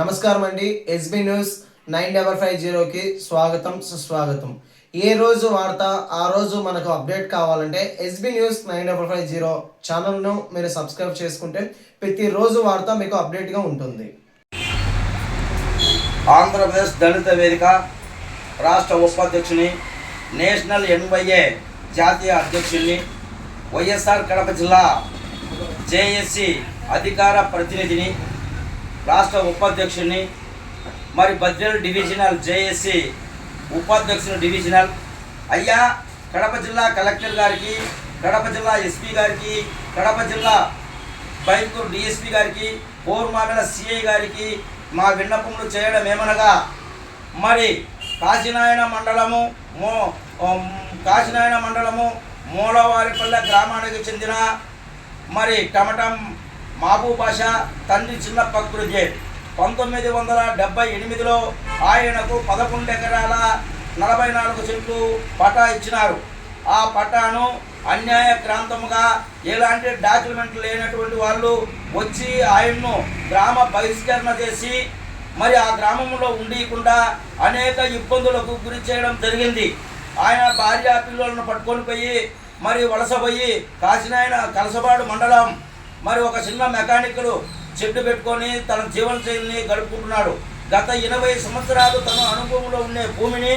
నమస్కారం అండి. SB news nine double five జీరోకి స్వాగతం సుస్వాగతం. ఏ రోజు వార్త ఆ రోజు మనకు అప్డేట్ కావాలంటే SB news nine double five zero ఛానల్ను మీరు సబ్స్క్రైబ్ చేసుకుంటే ప్రతిరోజు వార్త మీకు అప్డేట్గా ఉంటుంది. ఆంధ్రప్రదేశ్ దళిత వేదిక రాష్ట్ర ఉపాధ్యక్షుని నేషనల్ ఎన్వైఏ జాతీయ అధ్యక్షుడిని వైఎస్ఆర్ కడప జిల్లా జేఎస్సి అధికార ప్రతినిధిని రాష్ట్ర ఉపాధ్యక్షుడిని మరి బద్వేలు డివిజనల్ జేఎస్సి ఉపాధ్యక్షుని డివిజనల్. అయ్యా కడప జిల్లా కలెక్టర్ గారికి కడప జిల్లా ఎస్పీ గారికి కడప జిల్లా బైకూరు డిఎస్పీ గారికి పోర్మామిల సిఐ గారికి మా విన్నపములు చేయడం ఏమనగా మరి కాశీనాయన మండలము మో కాశీనాయన మండలము మూలవారిపల్లె గ్రామానికి చెందిన మరి టమటం మాబూ భాష తండ్రి చిన్న ప్రకృతి పంతొమ్మిది వందల డెబ్బై ఎనిమిదిలో ఆయనకు పదకొండు ఎకరాల నలభై నాలుగు సెంట్లు పటా ఇచ్చినారు. ఆ పటాను అన్యాయక్రాంతముగా ఎలాంటి డాక్యుమెంట్లు లేనటువంటి వాళ్ళు వచ్చి ఆయన్ను గ్రామ బహిష్కరణ చేసి మరి ఆ గ్రామంలో ఉండకుండా అనేక ఇబ్బందులకు గురి చేయడం జరిగింది. ఆయన భార్య పిల్లలను పట్టుకొని పోయి మరి వలస పోయి కాశీనాయన కలసబాడు మండలం మరి ఒక చిన్న మెకానిక్లు చెట్టు పెట్టుకొని తన జీవన శైలిని గడుపుకుంటున్నాడు. గత ఇరవై సంవత్సరాలు తన అనుభవంలో ఉండే భూమిని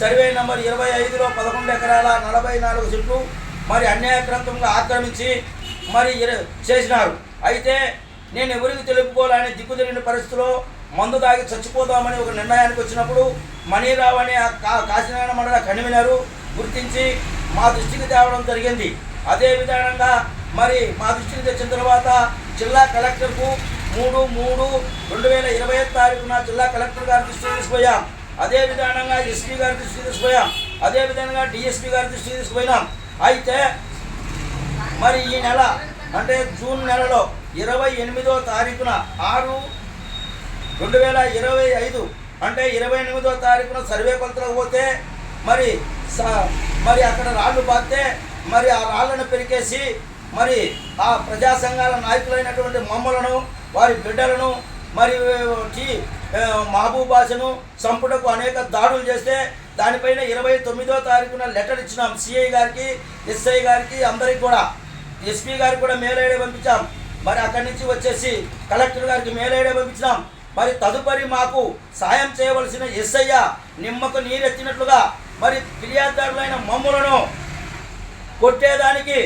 సర్వే నంబర్ ఇరవై ఐదులో పదకొండు ఎకరాల నలభై నాలుగు చెట్లు మరి అన్యాయక్రాంతంగా ఆక్రమించి మరి చేసినారు. అయితే నేను ఎవరికి తెలుపుకోవాలని దిక్కుదెరిగిన పరిస్థితిలో మందు తాగి చచ్చిపోదామని ఒక నిర్ణయానికి వచ్చినప్పుడు మణిరావు అనే కా కాశీనారాయణ మండల కన్వీనరు గుర్తించి మా దృష్టికి తేవడం జరిగింది. అదే విధంగా మరి మా దృష్టికి తెచ్చిన తర్వాత జిల్లా కలెక్టర్కు మూడు మూడు రెండు వేల ఇరవై ఐదు తారీఖున జిల్లా కలెక్టర్ గారి దృష్టికి తీసుకుపోయాం. అదే విధానంగా ఎస్పీ గారి దృష్టికి తీసుకుపోయాం. అదే విధంగా డిఎస్పీ గారి దృష్టికి తీసుకుపోయినాం. అయితే మరి ఈ నెల అంటే జూన్ నెలలో ఇరవై ఎనిమిదో తారీఖున ఆరు రెండు వేల ఇరవై ఐదు అంటే ఇరవై ఎనిమిదో తారీఖున సర్వే కొలతలకు పోతే మరి స- మరి అక్కడ రాళ్ళు పాతే మరి ఆ రాళ్ళను పెరికేసి మరి ఆ ప్రజా సంఘాల నాయకులైనటువంటి మమ్మలను వారి బిడ్డలను మరి టీ ఆ, చంపుటకు అనేక దాడులు చేస్తే దానిపైన ఇరవై తొమ్మిదో తారీఖున లెటర్ ఇచ్చినాం సిఐ గారికి ఎస్ఐ గారికి అందరికి కూడా. ఎస్పీ గారికి కూడా మేలైడే పంపించాం. మరి అక్కడి నుంచి వచ్చేసి కలెక్టర్ గారికి మేలైడే పంపించినాం. మరి తదుపరి మాకు సాయం చేయవలసిన ఎస్ఐ నిమ్మకు నీరెత్తినట్లుగా మరి ఫిర్యాదుదారులైన మమ్ములను కొట్టేదానికి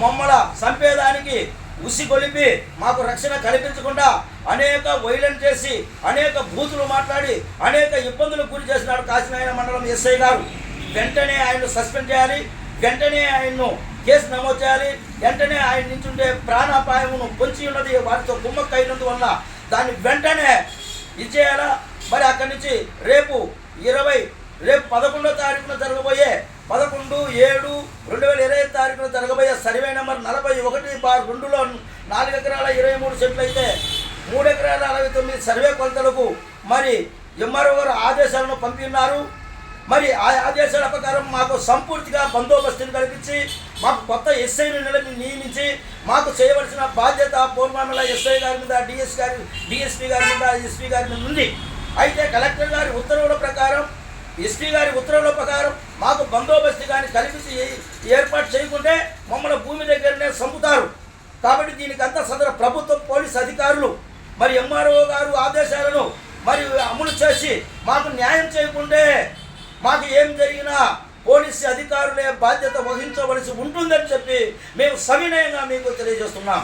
మమ్మల చంపేదానికి ఉసి కొలిపి మాకు రక్షణ కల్పించకుండా అనేక వైలెంట్ చేసి అనేక బూతులు మాట్లాడి అనేక ఇబ్బందులకు గురి చేసినాడు కాశీనాయన మండలం ఎస్ఐ గారు. వెంటనే ఆయన్ను సస్పెండ్ చేయాలి. వెంటనే ఆయన్ను కేసు నమోదు చేయాలి. వెంటనే ఆయన నుంచి ఉండే ప్రాణాపాయమును పొంచి ఉన్నది వారితో కుమ్మక్క అయినందువల్ల దాన్ని వెంటనే ఇచ్చేయాలా? మరి అక్కడి నుంచి రేపు ఇరవై రేపు పదకొండో తారీఖున జరగబోయే పదకొండు ఏడు రెండు వేల ఇరవై తారీఖున జరగబోయే సర్వే నెంబర్ నలభై ఒకటి బార్ రెండులో నాలుగు ఎకరాల ఇరవై మూడు సెంట్లు అయితే మూడు ఎకరాల అరవై తొమ్మిది సర్వే కొలతలకు మరి ఎంఆర్ఓ గారు ఆదేశాలను పంపిన్నారు మరి ఆ ఆదేశాల ప్రకారం మాకు సంపూర్తిగా బందోబస్తుని కల్పించి మాకు కొత్త ఎస్ఐని నియమించి మాకు చేయవలసిన బాధ్యత పూర్వమల ఎస్ఐ గారి మీద డిఎస్ గారి డిఎస్పీ గారి మీద ఎస్పీ గారి మీద ఉంది. అయితే కలెక్టర్ గారి ఉత్తర్వుల ప్రకారం ఎస్పీ గారి ఉత్తర్వుల ప్రకారం బందోబస్తు కానీ కలిపి ఏర్పాటు చేయకుంటే మమ్మల్ని భూమి దగ్గరనే చంపుతారు. కాబట్టి దీనికంతా సదర ప్రభుత్వం పోలీస్ అధికారులు మరి ఎంఆర్ఓ గారు ఆదేశాలను మరి అమలు చేసి మాకు న్యాయం చేయకుంటే మాకు ఏం జరిగినా పోలీసు అధికారులే బాధ్యత వహించవలసి ఉంటుందని చెప్పి మేము సవినయంగా మీకు తెలియజేస్తున్నాం.